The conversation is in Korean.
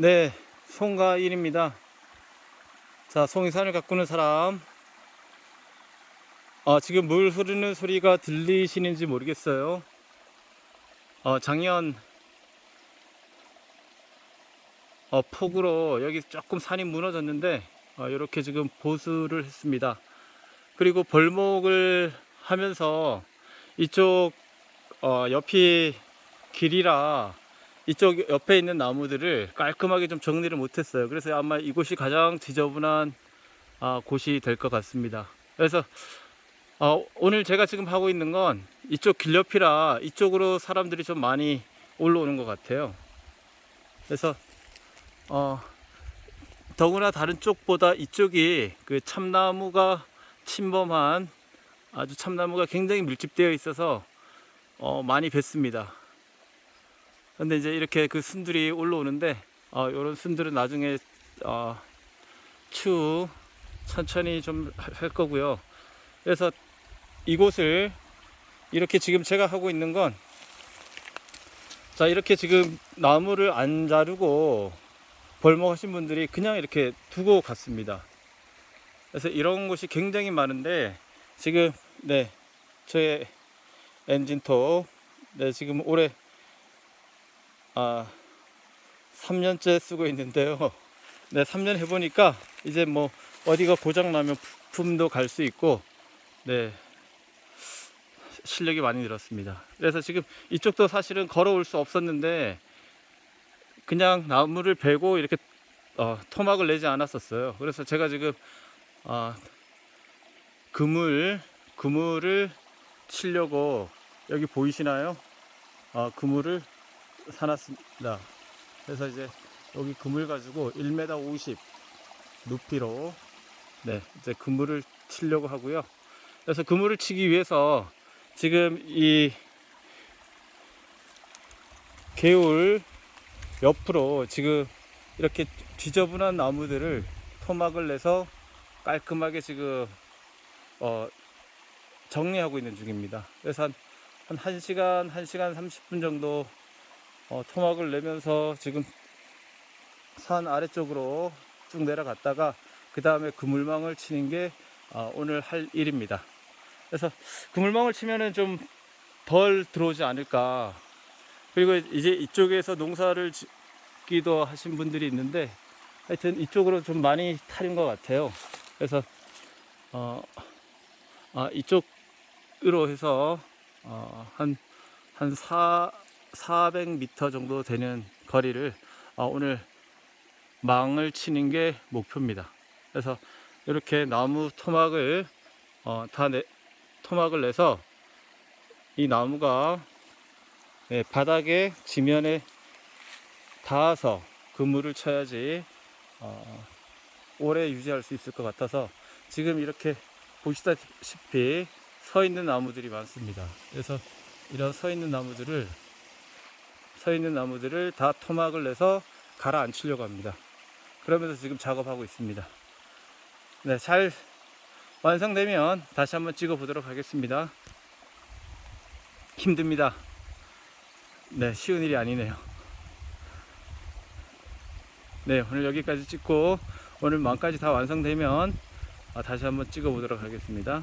네, 송가일입니다. 자, 송이산을 가꾸는 사람. 아, 지금 물 흐르는 소리가 들리시는지 모르겠어요. 어, 작년 어, 폭우로 여기 조금 산이 무너졌는데 어, 이렇게 지금 보수를 했습니다. 그리고 벌목을 하면서 이쪽 어, 옆이 길이라 이쪽 옆에 있는 나무들을 깔끔하게 좀 정리를 못했어요. 그래서 아마 이곳이 가장 지저분한 아, 곳이 될 것 같습니다. 그래서 어, 오늘 제가 지금 하고 있는 건 이쪽 길 옆이라 이쪽으로 사람들이 좀 많이 올라오는 것 같아요. 그래서 어, 더구나 다른 쪽보다 이쪽이 그 참나무가 침범한 아주 참나무가 굉장히 밀집되어 있어서 어, 많이 뵀습니다. 근데 이제 이렇게 그 순들이 올라오는데 어, 이런 순들은 나중에 어, 추후 천천히 좀 할 거고요. 그래서 이곳을 이렇게 지금 제가 하고 있는 건 자 이렇게 지금 나무를 안 자르고 벌목하신 분들이 그냥 이렇게 두고 갔습니다. 그래서 이런 곳이 굉장히 많은데 지금 네 저의 엔진톱 네 지금 올해 아 3년째 쓰고 있는데요. 네 3년 해보니까 이제 뭐 어디가 고장 나면 부품도 갈 수 있고 네 실력이 많이 늘었습니다. 그래서 지금 이쪽도 사실은 걸어올 수 없었는데 그냥 나무를 베고 이렇게 어, 토막을 내지 않았었어요. 그래서 제가 지금 어, 그물 그물을 치려고 여기 보이시나요? 어, 그물을 사놨습니다. 그래서 이제 여기 그물 가지고 1m 50 높이로 네 이제 그물을 치려고 하고요. 그래서 그물을 치기 위해서 지금 이 개울 옆으로 지금 이렇게 지저분한 나무들을 토막을 내서 깔끔하게 지금 어 정리하고 있는 중입니다. 그래서 한, 한 1시간, 1시간 30분 정도 어, 토막을 내면서 지금 산 아래쪽으로 쭉 내려갔다가 그 다음에 그물망을 치는 게 어, 오늘 할 일입니다. 그래서 그물망을 치면은 좀 덜 들어오지 않을까. 그리고 이제 이쪽에서 농사를 짓기도 하신 분들이 있는데 하여튼 이쪽으로 좀 많이 탈인 것 같아요. 그래서 어, 아, 이쪽으로 해서 어, 한, 한 4, 400m 정도 되는 거리를 어, 오늘 망을 치는 게 목표입니다. 그래서 이렇게 나무 토막을 어, 다 내, 토막을 내서 이 나무가 네, 바닥에 지면에 닿아서 그물을 쳐야지 어, 오래 유지할 수 있을 것 같아서 지금 이렇게 보시다시피 서 있는 나무들이 많습니다. 그래서 이런 서 있는 나무들을 서 있는 나무들을 다 토막을 내서 가라앉히려고 합니다. 그러면서 지금 작업하고 있습니다. 네, 잘 완성되면 다시 한번 찍어 보도록 하겠습니다. 힘듭니다. 네, 쉬운 일이 아니네요. 네, 오늘 여기까지 찍고 오늘 망까지 다 완성되면 아, 다시 한번 찍어 보도록 하겠습니다.